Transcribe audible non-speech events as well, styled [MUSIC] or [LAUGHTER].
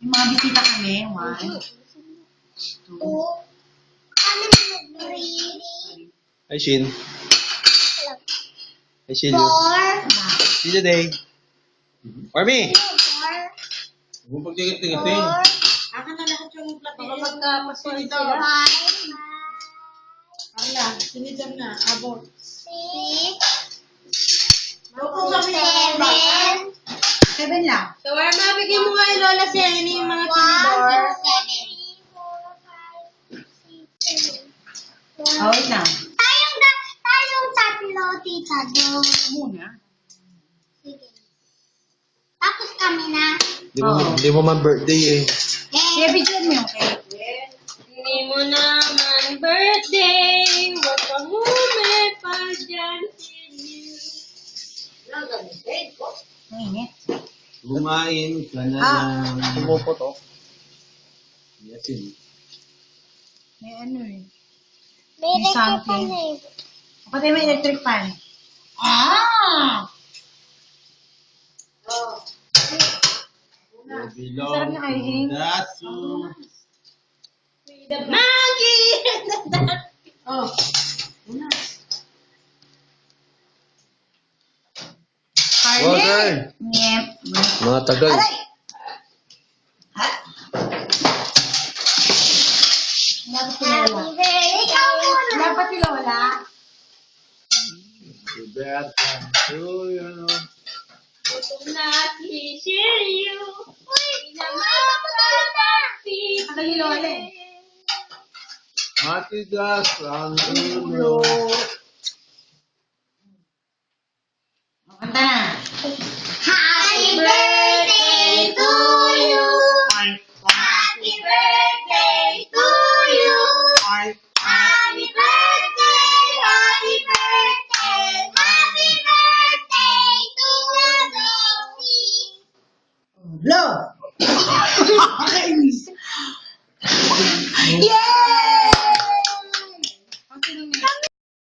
Yung mga bisita kami. One, two, Hi, Shin. Hi, Shin. See you today. Army! Huwag pagtingin-tingin. Akin na lahat yung plato. Baka magkapasulit sila. Ala, sinidam na. Abot. Seven lang. So, Arma, bigyan mo yung Lola si Annie yung mga tinidor. Oh, wait lang. Tayong, da- tayong tatlo, tita Do. Muna. Sige. Tapos kami na. Di mo, Oo. di mo man birthday eh. Kaya bigyan mo yung cake. Hindi mo naman birthday. Huwag kang hume pa dyan. Mainit. Kumain ka na Ah. ng... Sumupo to. Yes, yun. May ano eh. May May something. na eh. Pati may electric fan. Ah! Below Sarap na kayo, eh. Dasu. Maggie! [LAUGHS] Oh. Well done. Yep. Mga tagal. Aray! Ha? Dapat si Lola. Happy birthday. Ikaw muna. Dapat si Lola. Happy birthday to you. Gutom na i-share you. Ako ni Lola eh. Matigas ang ulo. Love. [LAUGHS] Yeah.